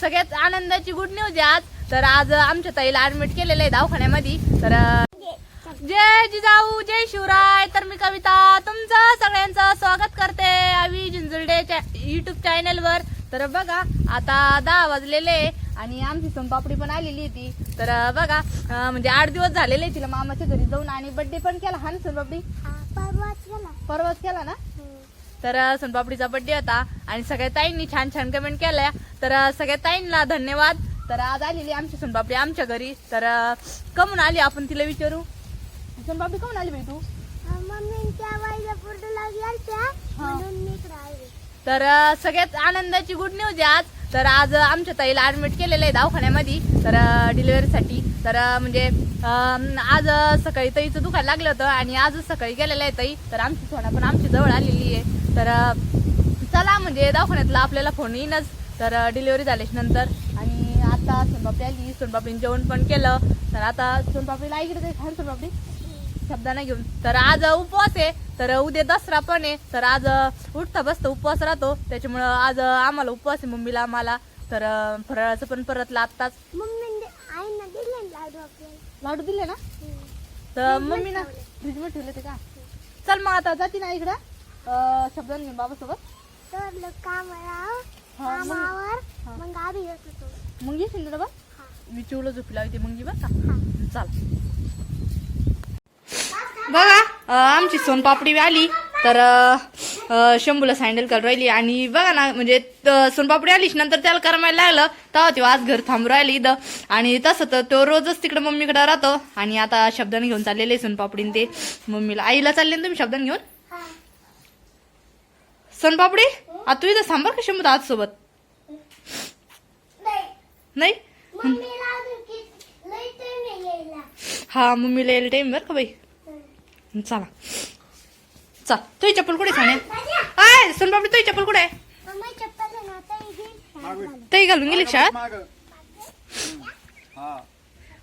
सगळ्यात आनंदाची good news आहे आज. तर आज आमच्या ताईला ऍडमिट केलेलं आहे दवाखान्यामध्ये. तर जय जिजाऊ जय शिवराय. तर मी कविता तुमचं सगळ्यांचं स्वागत करते आवी झुंजुर्डेच्या युट्यूब चॅनल वर. तर बघा आता दहा वाजलेले आणि आमची सोनपापडी पण आलेली होती. तर बघा म्हणजे आठ दिवस झालेले तिला मामाच्या घरी जाऊन आणि बर्थडे पण केला हा ना सोनपापडी? परवाच केला ना? तर सोनपापडीचा बर्थडे होता आणि सगळ्या ताईंनी छान छान कमेंट केल्या. तर सगळ्या ताईंना धन्यवाद. तर आज आलेली आमची सोनपापडी आमच्या घरी. तर कमून आली आपण तिला विचारू. सोनपापडी कमून आली बाई तू? तर सगळ्यात आनंदाची गुड न्यूज आहे आज. तर आज आमच्या ताईला ऍडमिट केलेलं आहे दवाखान्यामध्ये. तर डिलिव्हरीसाठी तर म्हणजे आज सकाळी ताईचं दुखायला लागलं होतं आणि आजच सकाळी गेलेलं आहे ताई. तर आमची सोना पण आमची जवळ आलेली आहे. तर चला म्हणजे दवाखान्यातला आपल्याला फोन येईनच. तर डिलिव्हरी झाल्याच्यानंतर आणि आता सोनपापडी आली. सोनपापडीने जेवण पण केलं. तर आता सोनपापडीला इकडे जायचं. आहे सोनपापडी शब्दाने घेऊन. तर आज उपवास आहे. तर उद्या दसरा पण आहे. तर आज उठता बसता उपवास राहतो. त्याच्यामुळं आज आम्हाला उपवास आहे मम्मीला आम्हाला. तर फराळाचं पण दिले ना लाडू दिले ना. तर मम्मी ना फ्रीजमध्ये ठेवले ते का? चल मग आता जाती ना इकडं. अं, शब्दाने घेऊन बाबासोबत. हा, मग- हा. मी चिवलं झोपी लावते मग बरं का. हा. चल. बघा अं, आमची सोनपापडी आली तर अं, शंभूला सँडल कर राहिली. आणि बघा ना म्हणजे सोनपापडी आलीच नंतर त्याला करमायला लागलं तेव्हा तेव्हा आज घर थांबून राहिली इथं. आणि तसं तर तो रोजच तिकडे मम्मीकडे राहतो. आणि आता शब्दाने घेऊन चाललेले सोनपापडीने ते. मम्मीला आईला चालले ना तुम्ही शब्दाने घेऊन? हा. सोनपापडी आता तू इथं थांबर का शंभू आज सोबत? नाही. हा मम्मीला यायला टाइम बरं का बाई. चला. चल तुझी चप्पल कुठे सांगेल आय सोनपापडी तुझी चप्पल कुठे आहे? घालून गेली शाळेत? माग.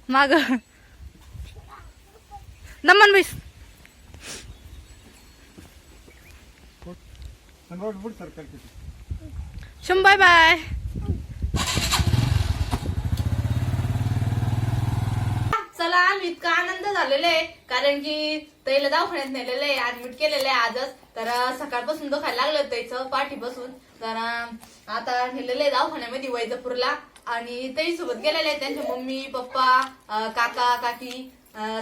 माग. दमन बैस रोड बाय. बाय चला आम्ही इतका आनंद झालेला आहे. कारण की तैला दवाखान्यात नेलेलं आहे ऍडमिट केलेलं आहे आजच. तर सकाळपासून दुखायला लागलं त्याचं पाठीपासून. तर आता नेलेलं आहे दवाखान्यामध्ये वैजपूरला. आणि ताई सोबत गेलेले आहे त्यांचे मम्मी पप्पा काका काकी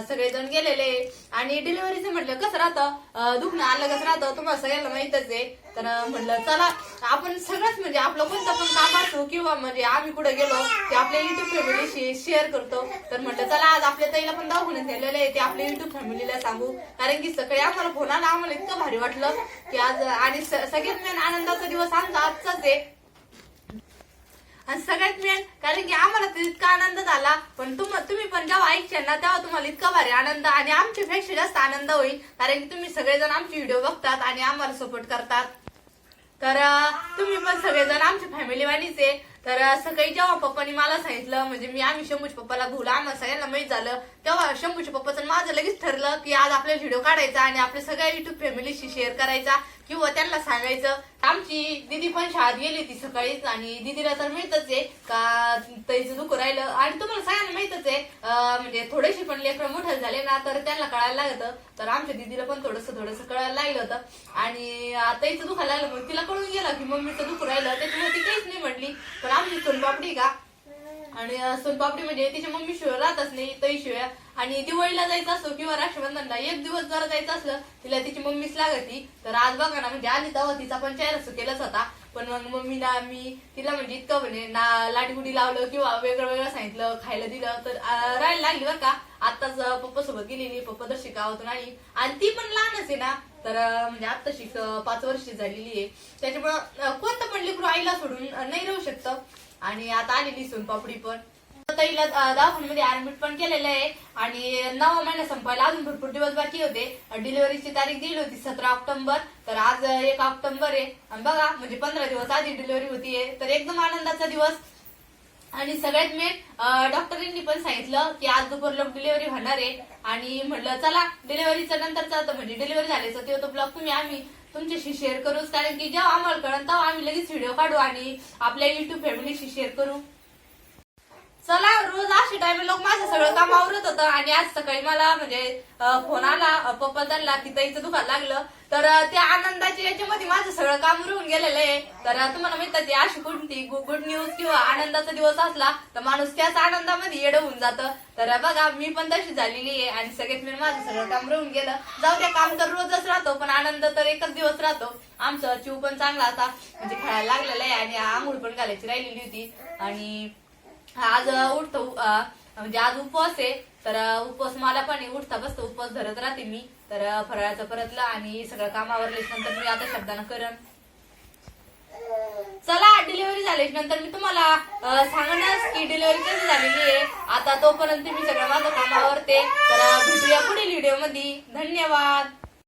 सगळेजण गेलेले आणि डिलिव्हरीचं म्हटलं कसं राहतं? दुखणं आलं कसं राहतं? तुम्हाला सगळ्यांना माहितच आहे. तर म्हटलं चला आपण सगळंच म्हणजे आपलं कोणतं पण काम असो किंवा म्हणजे आम्ही कुठे गेलो ते आपल्या युट्यूब फॅमिलीशी शेअर करतो. तर म्हटलं चला आज आपल्या ताईला पण दवाखान्यात नेलेलं आहे ते आपल्या युट्यूब फॅमिलीला सांगू. कारण की सकाळी आम्हाला फोन आला आम्हाला इतकं भारी वाटलं की आज आणि स- सगळ्यात मेन आनंदाचा दिवस आमचा आजचाच आहे. आणि सगळ्यात मेन कारण की आम्हाला तर इतका आनंद झाला. पण तुम तुम्ही पण जेव्हा ऐकशाल ना तेव्हा तुम्हाला इतका भारी आनंद आणि आमच्यापेक्षा जास्त आनंद होईल. कारण की तुम्ही सगळेजण आमचे व्हिडिओ बघतात आणि आम्हाला सपोर्ट करतात. तर तुम्ही पण सगळेजण आमच्या फॅमिलीवानीच आहे. तर सकाळी जेव्हा पप्पानी मला सांगितलं म्हणजे मी आम्ही शंभूच्या पप्पाला भूला आम्हाला सगळ्यांना माहीत झालं. तेव्हा शंभूच्या पप्पाचं माझं लगेच ठरलं की आज आपल्याला व्हिडिओ काढायचा आणि आपल्या सगळ्या युट्यूब फॅमिलीशी शेअर करायचा. किंवा त्यांना सांगायचं आमची दिदी पण शाळेत गेली होती सकाळीच आणि दिदीला तर मिळतच आहे का ताईचं दुखू राहिलं. आणि तुम्हाला सगळ्यांना माहितच आहे म्हणजे थोडेसे पण लेकरं मोठे झाले ना तर त्यांना कळायला लागतं. तर आमच्या दिदीला पण थोडस थोडस कळायला लागलं होतं. आणि अं, ताईचं दुखायला लागलं मग तिला कळून गेलं की मम्मीचं दुखू राहिलं. त्याच्यामुळे ती काहीच नाही म्हटली पण आमची सोनपापडी का आणि सोनपापडी म्हणजे तिच्या मम्मी शिवाय राहतच नाही तई शिवाय. आणि दिवाळीला जायचं असो किंवा रक्षाबंधनला एक दिवस जर जायचं असलं तिला तिची मम्मीच लागती. तर आज बघा ना म्हणजे आधी तेव्हा तिचा पण चेहरा सुकेलाच होता. पण मग मम्मीला मी तिला म्हणजे इतकं म्हणे ना लाटगुडी लावलं किंवा वेगळं वेगळं सांगितलं खायला दिलं. तर राहायला लागली बरं का. आताच पप्पा सोबत गेलेली पप्पा तर गावातून आली आणि ती पण लहानच आहे ना. तर म्हणजे आता शिक पाच वर्षी झालेली आहे. त्याच्यामुळं कोणतं पण लेकरू आईला सोडून नाही राहू शकतं. आणि आता आलेली सोनपापडी पण. ताईला अं, दवाखान्यामध्ये ऍडमिट पण केलेलं आहे. आणि नवा महिना संपायला अजून भरपूर दिवस बाकी होते डिलिव्हरीची तारीख दिली होती सतरा ऑक्टोबर. तर आज एक ऑक्टोबर आहे. आणि बघा म्हणजे पंधरा दिवस आधी डिलिव्हरी होतीये तर एकदम आनंदाचा दिवस. आणि सगळ्यात मेन डॉक्टरांनी पण सांगितलं की आज दुपार लोक डिलिव्हरी होणार आहे. आणि म्हटलं चला डिलिव्हरीचं नंतरचा चालतं म्हणजे डिलिव्हरी झाल्याचं तेव्हा तो ब्लॉग तुम्ही आम्ही तुमच्याशी शेअर करूच कारण की जेव्हा आम्हाला कळण तेव्हा आम्ही लगेच व्हिडिओ काढू आणि आपल्या युट्यूब फॅमिलीशी शेअर करू. चला रोज अशी टाइम लोक माझं सगळं काम आवरत होतं आणि आज सकाळी मला म्हणजे फोन आला पप्पा त्यांना की ताईचं दुकान लागलं. तर त्या आनंदाच्या याच्यामध्ये माझं सगळं काम राहून गेलेलं आहे. तर तुम्हाला माहीत आहे अशी कोणती गुड न्यूज किंवा आनंदाचा दिवस असला तर माणूस त्याच आनंदामध्ये येडं होऊन जातं. तर बघा मी पण तशी झालेली आहे आणि सगळ्यात मी माझं सगळं काम राहून गेलं. जाऊ त्या काम तर रोजच राहतो पण आनंद तर एकच दिवस राहतो. आमचं चिव पण चांगला आता म्हणजे खेळायला लागलेला आहे आणि आंघोळ पण घालायची राहिलेली होती. आणि आज उठतो म्हणजे आज उपवास आहे. तर उपवास मला पण उठता बसतो उपवास धरत राहते मी. तर फराळाचं परतलं आणि सगळं काम नंतर मी आता शब्दानं करण. चला डिलिव्हरी झाली. नंतर मी तुम्हाला सांगणार की डिलिव्हरी कशी झालेली आहे. आता तोपर्यंत मी सगळं माझं कामावरते तर भेटूया पुढील व्हिडिओमध्ये धन्यवाद.